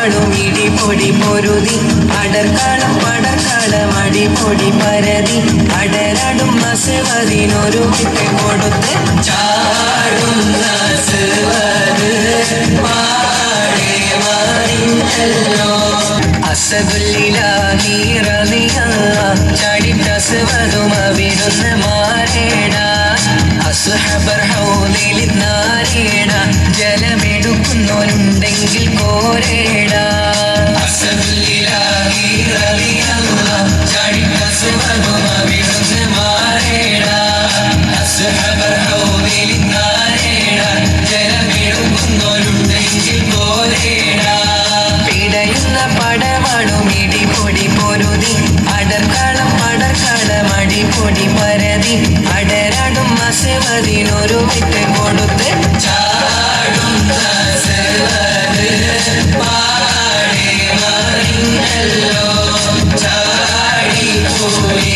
പടവാളും ഇടിപൊടി പൊരുതി. അടർക്കാളം പടർക്കാളം അടിപൊടി പരതി. അടരടും അസുവതിനൊരു വിട്ട് കൊടുത്ത് ചാടും സുവത് പാടേ മാറിഞ്ഞല്ലോ ചടിക്കസുവതും അവിടുന്ന മാറേട. അസുഹബർ ഹൗലിൽ നാരേട ജലമെടുക്കുന്നവരുണ്ടെങ്കിൽ കോരേട. പിടയുന്ന പടവണും ഇടിപൊടി പൊരുതി. അടർക്കളം പടർക്കളം അടിപൊടി പരതി. അടരാടും അസവതിനൊരു വിട്ട് കൊടുത്ത്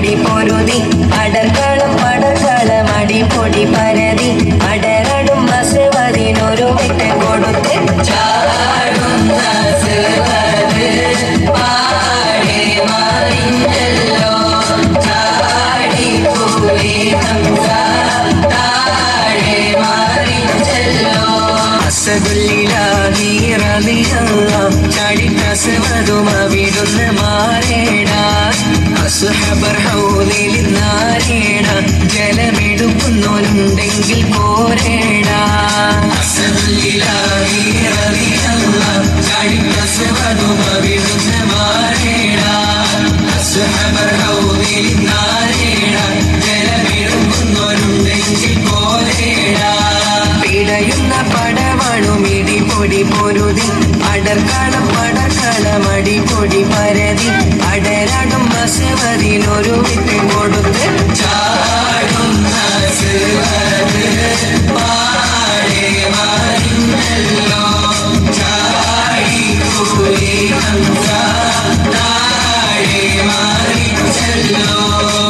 ഇടിപൊടി പൊരുതി അടർക്കളം പടർക്കളം അടിപൊടി പരതി. അടരടും അസുവതിനൊരു വിട്ട് കൊടുത്ത്. ചാടുന്ന സുവത് പാടേ മാറിഞ്ഞല്ലോ ചാടിപ്പോയി ഹംസ താഴെ മാറിച്ചല്ലോ അസദുല്ലിലാഹി റളിയല്ല ചടിക്കസവതും അവിടുന്ന് മാറേട. അസുഹബർ ഹൗലിൽ നാരേട ജലമെടുക്കുന്നവരുണ്ടെങ്കിൽ കോരേട അസുഹബർ പിടയുന്ന പടവാളും ഇടിപൊടി പൊരുതി. അടർക്കളം പടർക്കാളം അടിപൊടി പരതി. ശിവരിനൊരു വിട്ടും കൊടുത്ത് ചാടുന്ന ശിവന് പാടി മറിഞ്ഞല്ലോ ചാടി കൂലി താടി മറിഞ്ഞല്ലോ